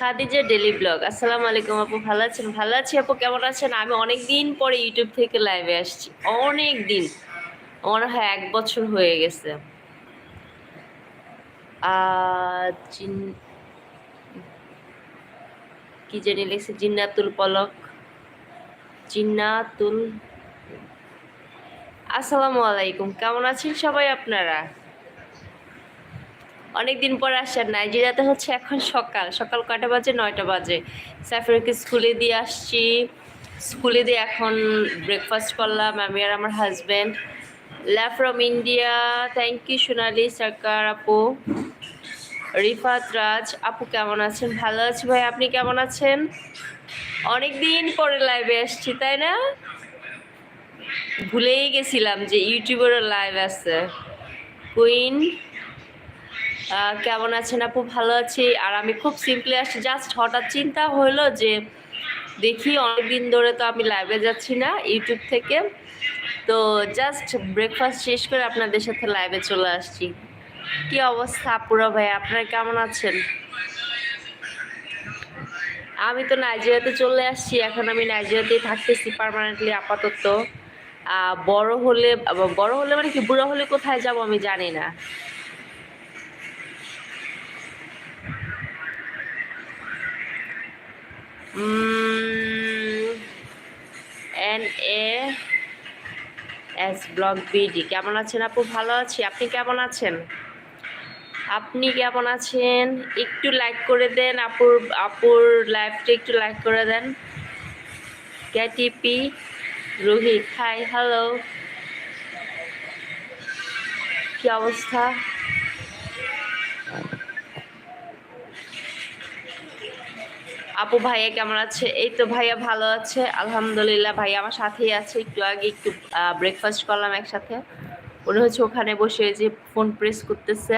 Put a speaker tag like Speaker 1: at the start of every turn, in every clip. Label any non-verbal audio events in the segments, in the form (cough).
Speaker 1: Khadija daily blog. আসসালামু আলাইকুম আপু, ভালো আছেন? ভালো আছি আপু, কেমন আছেন? আমি অনেক দিন পরে ইউটিউব থেকে লাইভে আসছি। অনেক দিন মনে হয় এক বছর হয়ে গেছে। কি জানি লিখছে? জিন্নাতুল পলক। জিন্নাতুল আসসালামু আলাইকুম। কেমন আছেন সবাই আপনারা? অনেকদিন পর আসছেন নাইজেরিয়াতে হচ্ছে এখন সকাল সকাল কয়টা বাজে? নয়টা বাজে। সাইফারকে স্কুলে দিয়ে আসছি। স্কুলে দিয়ে এখন ব্রেকফাস্ট করলাম, আমি আর আমার husband love from India thank you Sonali, Sarkar আপু। রিফাত রাজ, আপু কেমন আছেন? ভালো আছি ভাই, আপনি কেমন আছেন? অনেক দিন পরে লাইভে আসছি, তাই না? ভুলেই গেছিলাম যে ইউটিউবেরও লাইভ আছে। কুইন কেমন আছেন আপু? ভালো আছি। আর আমি খুব সিম্পলি আসছি। জাস্ট হঠাৎ চিন্তা হলো যে দেখি অনেকদিন ধরে তো আমি লাইভে যাচ্ছি না ইউটিউব থেকে। তো জাস্ট ব্রেকফাস্ট শেষ করে আপনাদের সাথে লাইভে চলে আসছি। কি অবস্থা আপুরা ভাই? আপনারা কেমন আছেন? আমি তো নাইজেরিয়াতে চলে আসছি। এখন আমি নাইজেরিয়াতেই থাকতেছি পার্মানেন্টলি আপাতত। বড় হলে বড় হলে মানে কি, বুড়ো হলে কোথায় যাব আমি জানি না। N A S blog BD কেমন আছেন আপু? ভালো আছি। আপনি কেমন আছেন? আপনি কেমন আছেন? একটু লাইক করে দেন আপুর আপুর লাইভটা একটু লাইক করে দেন। ক্যাটিপি রোহিত। হাই হ্যালো কি অবস্থা? আপু, ভাইয়া কেমন আছে? এই তো ভাইয়া ভালো আছে, আলহামদুলিল্লাহ। ভাইয়া আমার সাথেই আছে, একটু আগে একটু ব্রেকফাস্ট করলাম একসাথে। উনি হচ্ছে ওখানে বসে যে ফোন প্রেস করতেছে।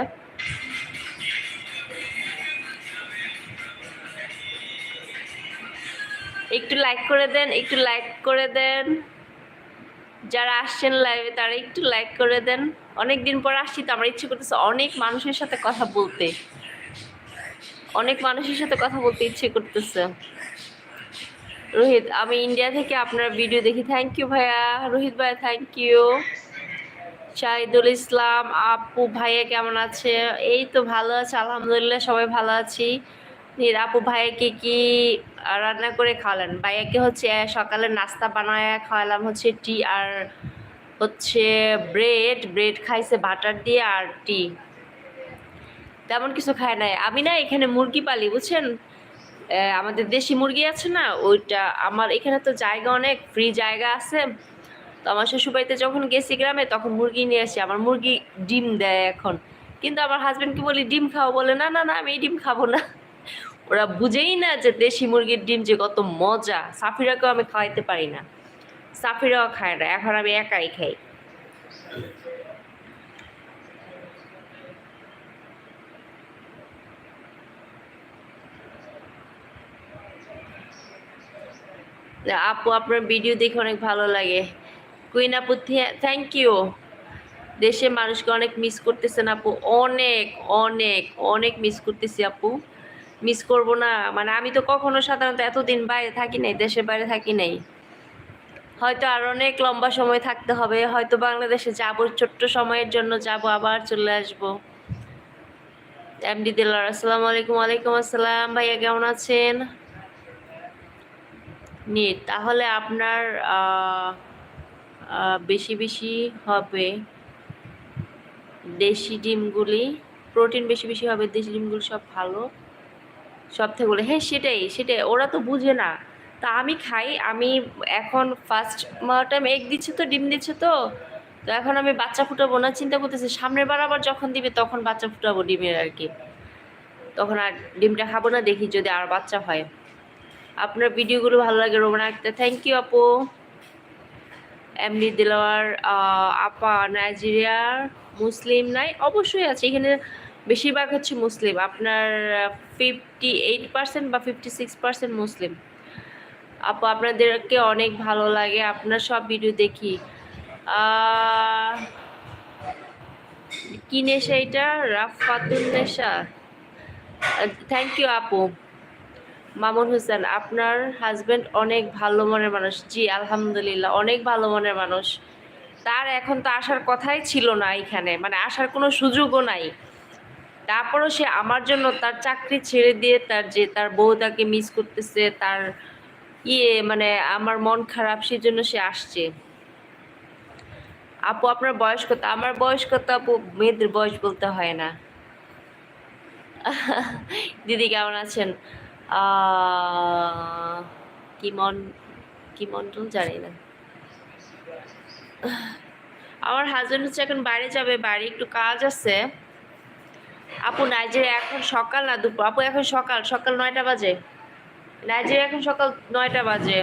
Speaker 1: একটু লাইক করে দেন, একটু লাইক করে দেন। যারা আসছেন লাইভে তারা একটু লাইক করে দেন। অনেক দিন পর আসছি, তো আমার ইচ্ছে করতেছে অনেক মানুষের সাথে কথা বলতে। অনেক মানুষের সাথে কথা বলতে ইচ্ছে করতেছে। রোহিত, আমি ইন্ডিয়া থেকে আপনার ভিডিও দেখি। থ্যাংক ইউ ভাইয়া। রোহিত ভাইয়া থ্যাংক ইউ শাহিদুল ইসলাম, আপু, ভাইয়া কেমন আছে? এই তো ভালো আছে, আলহামদুলিল্লাহ সবাই ভালো আছি। আপু ভাইয়াকে কি রান্না করে খাওয়ালেন? ভাইয়াকে হচ্ছে সকালে নাস্তা বানায় খাওয়ালাম হচ্ছে টি আর হচ্ছে ব্রেড ব্রেড খাইছে বাটার দিয়ে আর টি তেমন কিছু খায় নাই। আমি না এখানে মুরগি পালি, বুঝছেন? আমাদের দেশি মুরগি আছে না, ওইটা আমার এখানে তো জায়গা অনেক ফ্রি জায়গা আছে। তো আমার শ্বশুরবাড়িতে যখন গেছি গ্রামে, তখন মুরগি নিয়ে আসি। আমার মুরগি ডিম দেয় এখন। কিন্তু আমার হাজব্যান্ডকে বলি, ডিম খাও। বলে, না না না, আমি এই ডিম খাব না। ওরা বুঝেই না যে দেশি মুরগির ডিম যে কত মজা। সাফিরাকেও আমি খাওয়াইতে পারি না। সাফিরাও খায় না, এখন আমি একাই খাই। আপু, আপনার ভিডিও দেখে অনেক ভালো লাগে। কুইন আপু থ্যাংক ইউ দেশে মানুষকে অনেক মিস করতেছেন আপু। অনেক অনেক অনেক মিস করতেছি আপু। মিস করব না। মানে আমি তো কখনো সাধারণত এতদিন বাইরে থাকি নাই, দেশের বাইরে থাকি নাই। হয়তো আর অনেক লম্বা সময় থাকতে হবে। হয়তো বাংলাদেশে যাব, ছোট্ট সময়ের জন্য যাব, আবার চলে আসব। এমডি দিলার আসসালামু আলাইকুম, ওয়ালাইকুম আসসালাম। ভাইয়া, কেমন আছেন? নিট, তাহলে আপনার বেশি বেশি হবে দেশি ডিমগুলি, প্রোটিন বেশি বেশি হবে, দেশি ডিমগুলি সব ভালো। সব থেকে বলে হ্যাঁ সেটাই সেটাই, ওরা তো বুঝে না। তা আমি খাই, আমি এখন ফার্স্ট টাইম এগ দিচ্ছে তো, ডিম দিচ্ছে তো তো এখন আমি বাচ্চা ফুটাবো না, চিন্তা করতেছি, সামনের বার আবার যখন দিবে তখন বাচ্চা ফুটাবো ডিমের আর কি। তখন আর ডিমটা খাব না, দেখি যদি আর বাচ্চা হয়। আপনার ভিডিওগুলো ভালো লাগে রোমান আক্তার থ্যাংক ইউ আপু। এমনি দিলওয়ার আপা নাইজেরিয়ার মুসলিম নাই, অবশ্যই আছে। এখানে বেশিরভাগ হচ্ছে মুসলিম। আপনার ফিফটি এইট পার্সেন্ট বা ফিফটি সিক্স পার্সেন্ট মুসলিম। আপু, আপনাদেরকে অনেক ভালো লাগে। আপনার সব ভিডিও দেখি। কি নেশা এটা? রাফাতুল নেশা। থ্যাংক ইউ আপু। মামুন হোসেন, আপনার হাজবেন্ড অনেক ভালো মনের মানুষ। জি, আলহামদুলিল্লাহ, অনেক ভালো মনের মানুষ। তার এখন তো আসার কথাই ছিল না এখানে মানে আসার কোনো সুযোগও নাই। তারপরও সে আমার জন্য তার চাকরি ছেড়ে দিয়ে তার যে তার বউ তাকে মিস করতেছে, তার ইয়ে মানে আমার মন খারাপ, সেজন্য সে আসছে। আপু, আপনার বয়স কত? আমার বয়স কত আপু? মেয়েদের বয়স বলতে হয় না। (laughs) দিদি, কেমন আছেন? কি মন কি জানি না। আমার হাজবেন্ড হচ্ছে এখন বাইরে যাবে, বাড়ি একটু কাজ আছে। আপু, নাইজেরিয়া এখন সকাল না দুপুর আপু, এখন সকাল সকাল নয়টা বাজে। নাইজেরিয়া এখন সকাল নয়টা বাজে।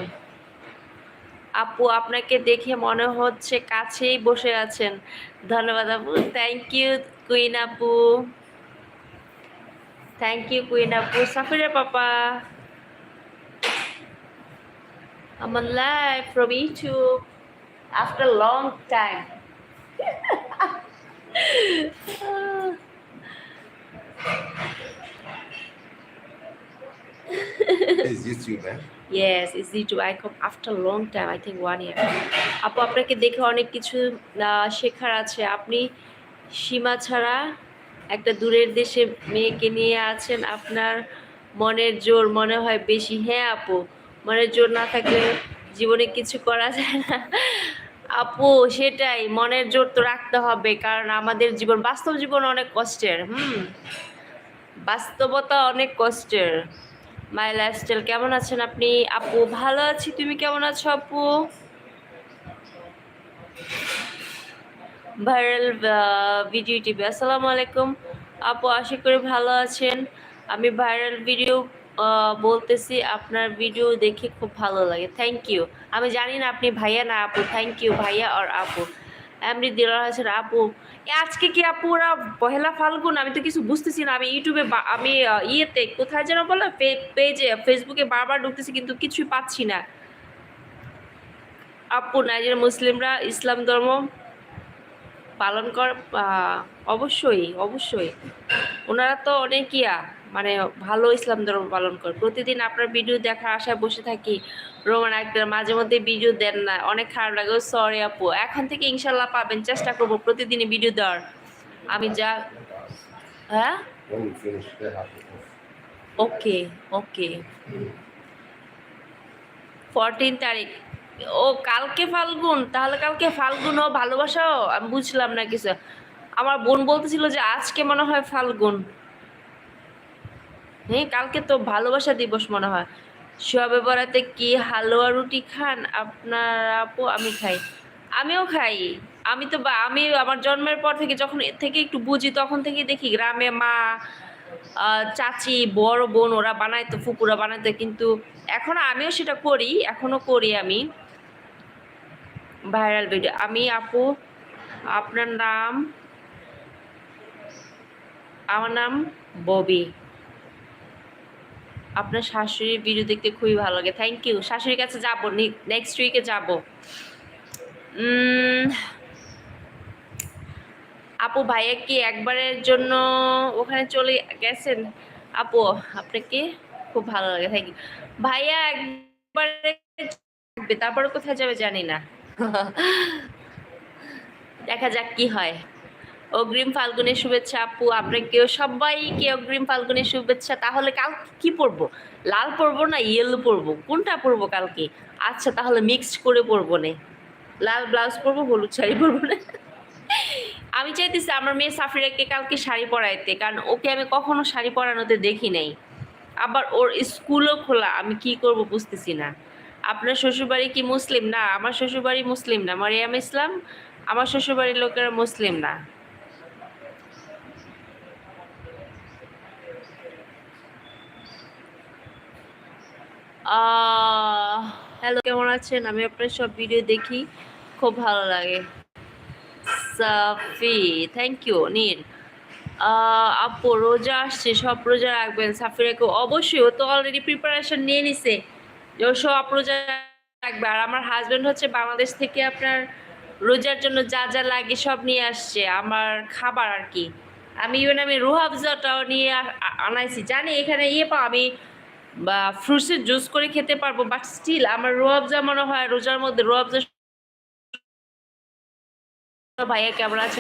Speaker 1: আপু, আপনাকে দেখে মনে হচ্ছে কাছেই বসে আছেন। ধন্যবাদ আপু থ্যাংক ইউ কুইন আপু। থ্যাংক ইউ কুইন আপু সাফিরা পাপা live from YouTube after a long time.
Speaker 2: is YouTube, eh?
Speaker 1: Yes, it's YouTube. I come after a long time. I think one year. আপু আপনাকে দেখে অনেক কিছু শেখার আছে আপনি সীমা ছাড়া একটা দূরের দেশে মেয়েকে নিয়ে আছেন, আপনার মনের জোর মনে হয় বেশি? হ্যাঁ আপু, মনের জোর না থাকলে জীবনে কিছু করা যায় না। আপু, সেটাই, মনের জোর তো রাখতে হবে, কারণ আমাদের জীবন, বাস্তব জীবন অনেক কষ্টের, হুম? বাস্তবতা অনেক কষ্টের। মাই লাইফস্টাইল কেমন আছেন আপনি? আপু, ভালো আছি, তুমি কেমন আছো আপু? Viral video TV. আসসালামু আলাইকুম। আপু, আশা করি ভালো আছেন। আমি ভাইরাল ভিডিও বলতেছি, আপনার ভিডিও দেখে খুব ভালো লাগে। থ্যাংক ইউ আমি জানি না আপনি ভাইয়া না আপু। থ্যাংক ইউ ভাইয়া আর আপু। এমনি দিলার হাসান, আপু আজকে কি আপু ওরা পহেলা ফাল্গুন? আমি তো কিছু বুঝতেছি না। আমি ইউটিউবে আমি ইয়েতে কোথায় যেন বলো পেজে, ফেসবুকে বারবার ঢুকতেছি, কিন্তু কিছুই পাচ্ছি না। আপু নাইজের মুসলিমরা, ইসলাম ধর্ম পালন কর অবশ্যই অবশ্যই। ওনারা তো অনেক ইয়া মানে ভালো ইসলাম ধর্ম পালন করে। প্রতিদিন আপনার ভিডিও দেখার আশায় বসে থাকি। রোমান আক্তার মাঝে মধ্যে ভিডিও দেন না অনেক খারাপ লাগে। ও সরি আপু এখন থেকে ইনশাল্লাহ পাবেন চেষ্টা করব প্রতিদিনই ভিডিও দেওয়ার। আমি যা হ্যাঁ? ওকে ওকে ফোরটিন তারিখ। ও কালকে ফাল্গুন, তাহলে কালকে ফাল্গুন, ও ভালোবাসাও? আমি বুঝলাম না কিছু। আমার বোন বলতেছিল যে আজকে মনে হয় ফাল্গুন। হ্যাঁ কালকে তো ভালোবাসা দিবস মনে হয়। সবে বরাতে কি হালুয়া রুটি খান? আপনার আপু, আমি খাই। আমিও খাই। আমি তো বা- আমি আমার জন্মের পর থেকে যখন এর থেকে একটু বুঝি, তখন থেকে দেখি গ্রামে মা চাচি, বড় বোন, ওরা বানাইতো, ফুপুরা বানাইতো। কিন্তু এখন আমিও সেটা করি এখনও করি আমি। ভাইরাল ভিডিও আমি আপু, আপনার নাম? আমার নাম ববি। আপনার শাশুড়ির ভিডিও দেখতে খুবই ভালো লাগে। থ্যাংক ইউ শাশুড়ির কাছে যাব। নেক্সট উইকে যাব। আপু ভাইয়া কি একবারের জন্য ওখানে চলে গেছেন? আপু আপনাকে খুব ভালো লাগে। থ্যাংক ইউ ভাইয়া একবারে তারপরে কোথায় যাবে জানি না। দেখা যাক কি হয়। অগ্রিম ফাল্গুনের শুভেচ্ছা, আপু, আপনাকেও, সবাইকে অগ্রিম ফাল্গুনের শুভেচ্ছা। তাহলে কাল কি পরবো? লাল পরবো না ইয়েলো পরবো? কোনটা পরবো কালকে? আচ্ছা তাহলে মিক্সড করে পরবো নে। লাল ব্লাউজ পরবো, হলুদ শাড়ি পরবো না। আমি চাইতেছি আমার মেয়ে সাফিরাকে কালকে শাড়ি পরাইতে, কারণ ওকে আমি কখনো শাড়ি পরানোতে দেখি নাই। আবার ওর স্কুলও খোলা, আমি কি করব বুঝতেছি না। আপনার শ্বশুরবাড়ি কি মুসলিম? না, আমার শ্বশুরবাড়ি মুসলিম না। মারিয়াম ইসলাম, আমার শ্বশুরবাড়ির লোকেরা মুসলিম না। হ্যালো কেমন আছেন? আমি আপনার সব ভিডিও দেখি, খুব ভালো লাগে। Safi thank you Neel. আপু, রোজা আসছে, সব রোজা রাখবেন। সাফিরাকে অবশ্যই, ও তো অলরেডি প্রিপারেশন নিয়ে নিছে। সব রোজা রাখবে। আর আমার হাজব্যান্ড হচ্ছে বাংলাদেশ থেকে আপনার রোজার জন্য যা যা লাগে সব নিয়ে আসছে, আমার খাবার আর কি। আমি ইভেন আমি রুহাবজাটাও নিয়ে আনাইছি। জানি এখানে ইয়ে পাও, আমি বা ফ্রুটসের জুস করে খেতে পারব বাট স্টিল আমার রোয়াবজা মনে হয় রোজার মধ্যে রোয়াবজা ভাইয়া কেমন আছে?